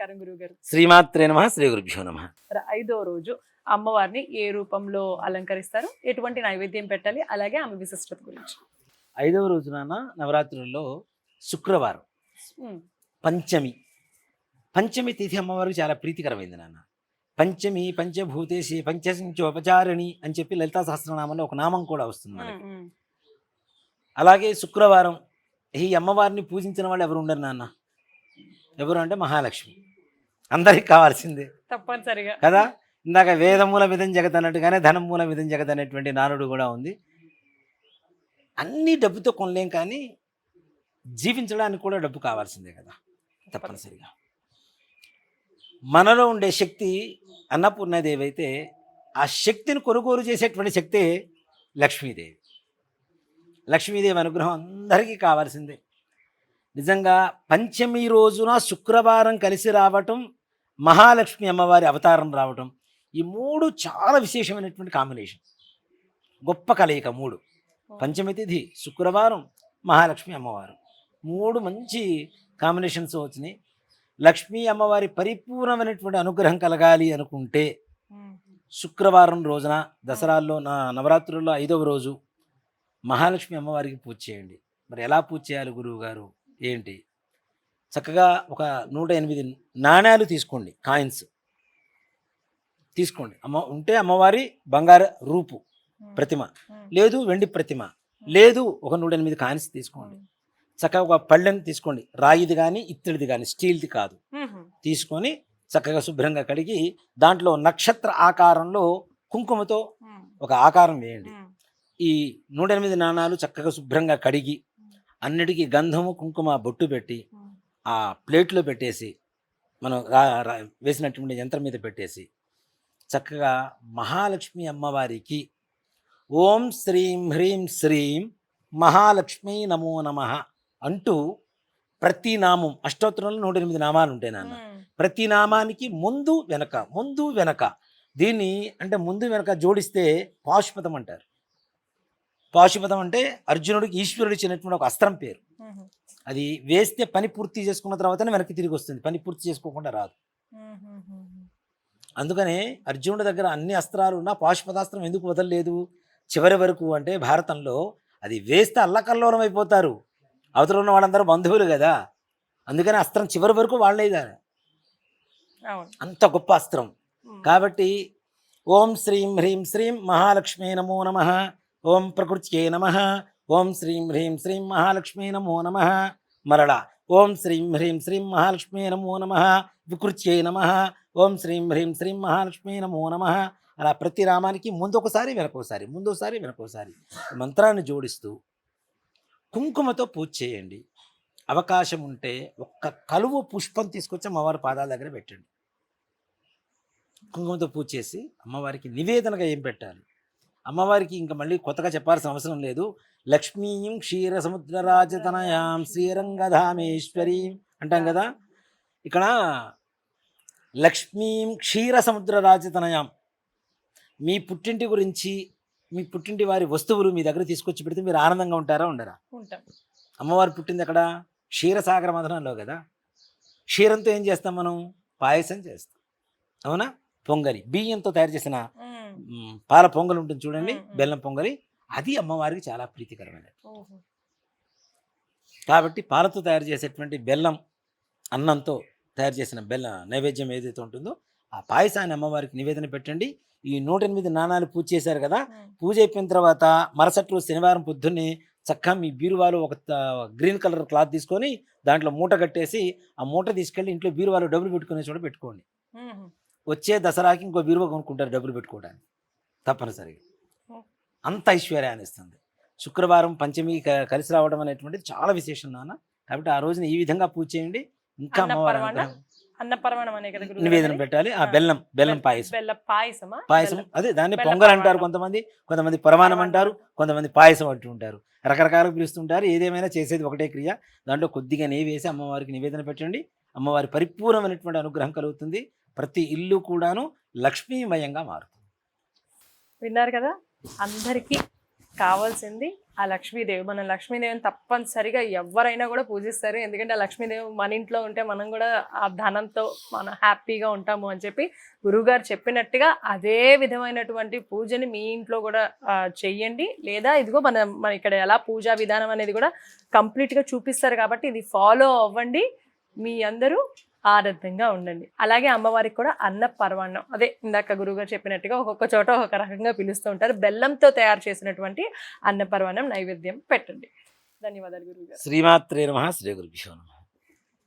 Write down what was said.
నమస్కారం గురుగారు శ్రీమాత్రే నమ శ్రీ గురుభ్యో నమ. ఐదో రోజు అమ్మవారిని ఏ రూపంలో అలంకరిస్తారు ఎటువంటి నైవేద్యం పెట్టాలి అలాగే ఆమె విశిష్టత గురించి. ఐదవ రోజు నాన్న నవరాత్రుల్లో శుక్రవారం. పంచమి. పంచమి తిథి అమ్మవారికి చాలా ప్రీతికరమైంది నాన్న. పంచమి పంచభూతేశి పంచసించోపచారిణి అని చెప్పి లలితా సహస్రనామంలో ఒక నామం కూడా వస్తుంది మనకి. అలాగే శుక్రవారం ఈ అమ్మవారిని పూజించిన వాళ్ళు ఎవరు ఉండరు నాన్న? ఎవరు అంటే మహాలక్ష్మి. అందరికి కావాల్సిందే. తప్పనిసరిగా. కదా? ఇందాక వేదమూల విధం జగత్ అన్నట్టుగానే ధనమూల విధం జగత్ అనేటువంటి నానుడు కూడా ఉంది. అన్ని డబ్బుతో కొనలేం కానీ జీవించడానికి కూడా డబ్బు కావాల్సిందే కదా? తప్పనిసరిగా. మనలో ఉండే శక్తి అన్నపూర్ణదేవి అయితే ఆ శక్తిని కొనుగోలు చేసేటువంటి శక్తే లక్ష్మీదేవి. లక్ష్మీదేవి అనుగ్రహం అందరికీ కావాల్సిందే. నిజంగా పంచమి రోజున శుక్రవారం కలిసి రావటం మహాలక్ష్మి అమ్మవారి అవతారం రావటం ఈ మూడు చాలా విశేషమైనటువంటి కాంబినేషన్ గొప్ప కలయిక మూడు. పంచమి తిథి శుక్రవారం మహాలక్ష్మి అమ్మవారు. మూడు మంచి కాంబినేషన్స్ వచ్చినాయి. లక్ష్మీ అమ్మవారి పరిపూర్ణమైనటువంటి అనుగ్రహం కలగాలి అనుకుంటే శుక్రవారం రోజున దసరాల్లో నా నవరాత్రుల్లో ఐదవ రోజు మహాలక్ష్మి అమ్మవారికి పూజ చేయండి. మరి ఎలా పూజ చేయాలి గురువు గారు ఏంటి? చక్కగా ఒక నూట ఎనిమిది నాణ్యాలు తీసుకోండి కాయిన్స్. తీసుకోండి. అమ్మ ఉంటే అమ్మవారి బంగారు రూపు ప్రతిమ. లేదు వెండి ప్రతిమ. లేదు ఒక నూట ఎనిమిది కాయిన్స్ తీసుకోండి. చక్కగా ఒక పళ్ళెని తీసుకోండి. రాయిది కానీ ఇత్తడిది కానీ స్టీల్ది కాదు. తీసుకొని చక్కగా శుభ్రంగా కడిగి దాంట్లో నక్షత్ర ఆకారంలో కుంకుమతో ఒక ఆకారం వేయండి. ఈ నూట ఎనిమిది నాణాలు చక్కగా శుభ్రంగా కడిగి అన్నిటికీ గంధము కుంకుమ బొట్టు పెట్టి ఆ ప్లేట్లో పెట్టేసి మనం వేసినటువంటి యంత్రం మీద పెట్టేసి చక్కగా మహాలక్ష్మి అమ్మవారికి ఓం శ్రీం హ్రీం శ్రీం మహాలక్ష్మి నమో నమ అంటూ ప్రతి నామం అష్టోత్తరంలో నూట ఎనిమిది నామాలు ఉంటాయి నాన్న. ప్రతి నామానికి ముందు వెనక ముందు వెనక. దీన్ని అంటే ముందు వెనక జోడిస్తే పాశుపతం అంటారు. పాశుపతం అంటే అర్జునుడికి ఈశ్వరుడు ఇచ్చినటువంటి ఒక అస్త్రం పేరు. అది వేస్తే పని పూర్తి చేసుకున్న తర్వాతనే వెనక్కి తిరిగి వస్తుంది. పని పూర్తి చేసుకోకుండా రాదు. అందుకనే అర్జునుడి దగ్గర అన్ని అస్త్రాలు ఉన్నా పాశుపతాస్త్రం ఎందుకు వదలలేదు? చివరి వరకు అంటే భారతంలో అది వేస్తే అల్లకల్లోలం అయిపోతారు. అవతల ఉన్న వాళ్ళందరూ బంధువులు కదా. అందుకని అస్త్రం చివరి వరకు వాళ్ళేదా అంత గొప్ప అస్త్రం. కాబట్టి ఓం శ్రీం హ్రీం శ్రీం మహాలక్ష్మీ నమో నమ. ఓం ప్రకృత్యే నమ. ఓం శ్రీం హ్రీం శ్రీం మహాలక్ష్మీ నమో నమ. మరలా ఓం శ్రీం హ్రీం శ్రీం మహాలక్ష్మీ నమో నమ. వికృత్యై నమ. ఓం శ్రీం హ్రీం శ్రీం మహాలక్ష్మీ నమో నమ. అలా ప్రతి రామానికి ముందొకసారి వెనకొకసారి ముందోసారి వెనకోసారి మంత్రాన్ని జోడిస్తూ కుంకుమతో పూజ చేయండి. అవకాశం ఉంటే ఒక్క కలువ పుష్పం తీసుకొచ్చి అమ్మవారి పాదాల దగ్గర పెట్టండి. కుంకుమతో పూజ చేసి అమ్మవారికి నివేదనగా ఏం పెట్టాలి? అమ్మవారికి ఇంకా మళ్ళీ కొత్తగా చెప్పాల్సిన అవసరం లేదు. లక్ష్మీం క్షీర సముద్రరాజతనయాం శ్రీరంగధామేశ్వరీం అంటాం కదా? ఇక్కడ లక్ష్మీం క్షీర సముద్రరాజతనయాం మీ పుట్టింటి గురించి మీ పుట్టింటి వారి వస్తువులు మీ దగ్గర తీసుకొచ్చి పెడితే మీరు ఆనందంగా ఉంటారా ఉండరా? ఉంటాం. అమ్మవారు పుట్టింది ఎక్కడ? క్షీరసాగర మదనంలో కదా? క్షీరంతో ఏం చేస్తాం మనం? పాయసం చేస్తాం. అవునా? పొంగలి. బియ్యంతో తయారు చేసిన పాల పొంగలి ఉంటుంది చూడండి. బెల్లం పొంగలి. అది అమ్మవారికి చాలా ప్రీతికరమైనది. కాబట్టి పాలతో తయారు చేసేటువంటి బెల్లం అన్నంతో తయారు చేసిన బెల్ల నైవేద్యం ఏదైతే ఉంటుందో ఆ పాయసాన్ని అమ్మవారికి నివేదన పెట్టండి. ఈ నూట ఎనిమిది నాణాలు పూజ చేశారు కదా పూజ అయిపోయిన తర్వాత మరుసటి రోజు శనివారం పొద్దున్నే చక్కగా మీ బీరువాలో ఒక గ్రీన్ కలర్ క్లాత్ తీసుకొని దాంట్లో మూట కట్టేసి ఆ మూట తీసుకెళ్ళి ఇంట్లో బీరువాలో డబ్బులు పెట్టుకునే చోట పెట్టుకోండి. వచ్చే దసరాకి ఇంకో బీరువా కొనుక్కుంటారు డబ్బులు పెట్టుకోవడానికి. తప్పనిసరిగా. అంత ఐశ్వర్యాన్ని ఇస్తుంది. శుక్రవారం పంచమి కలిసి రావడం అనేటువంటిది చాలా విశేషం నాన్న. కాబట్టి ఆ రోజున ఈ విధంగా పూజ చేయండి. ఇంకా నివేదన? పెట్టాలి. ఆ. బెల్లం బెల్లం పాయసం. పాయసం. అదే దాన్ని పొంగల్ అంటారు. కొంతమంది. కొంతమంది పరమాణం. అంటారు కొంతమంది పాయసం అంటూ ఉంటారు. రకరకాలుగా పిలుస్తుంటారు. ఏదేమైనా చేసేది ఒకటే క్రియ. దాంట్లో కొద్దిగా నెయ్యి వేసి అమ్మవారికి నివేదన పెట్టండి. అమ్మవారి పరిపూర్ణమైనటువంటి అనుగ్రహం కలుగుతుంది. ప్రతి ఇల్లు కూడాను లక్ష్మీమయంగా మారుతుంది. విన్నారు కదా? అందరికీ కావాల్సింది ఆ లక్ష్మీదేవి. మన లక్ష్మీదేవిని తప్పనిసరిగా ఎవరైనా కూడా పూజిస్తారు. ఎందుకంటే ఆ లక్ష్మీదేవి మన ఇంట్లో ఉంటే మనం కూడా ఆ ధనంతో మనం హ్యాపీగా ఉంటాము అని చెప్పి గురువుగారు చెప్పినట్టుగా అదే విధమైనటువంటి పూజని మీ ఇంట్లో కూడా చెయ్యండి. లేదా ఇదిగో మన మన ఇక్కడ ఎలా పూజా విధానం అనేది కూడా కంప్లీట్గా చూపిస్తారు కాబట్టి ఇది ఫాలో అవ్వండి మీ అందరూ. ఆనందంగా ఉండండి. అలాగే అమ్మవారికి కూడా అన్న పర్వాణం అదే ఇందాక గురువుగారు చెప్పినట్టుగా ఒక్కొక్క చోట ఒక రకంగా పిలుస్తూ ఉంటారు. బెల్లంతో తయారు చేసినటువంటి అన్న పర్వాణం నైవేద్యం పెట్టండి. ధన్యవాదాలు గురువు శ్రీమాత్రే నమ. శ్రీ గురుభ్యో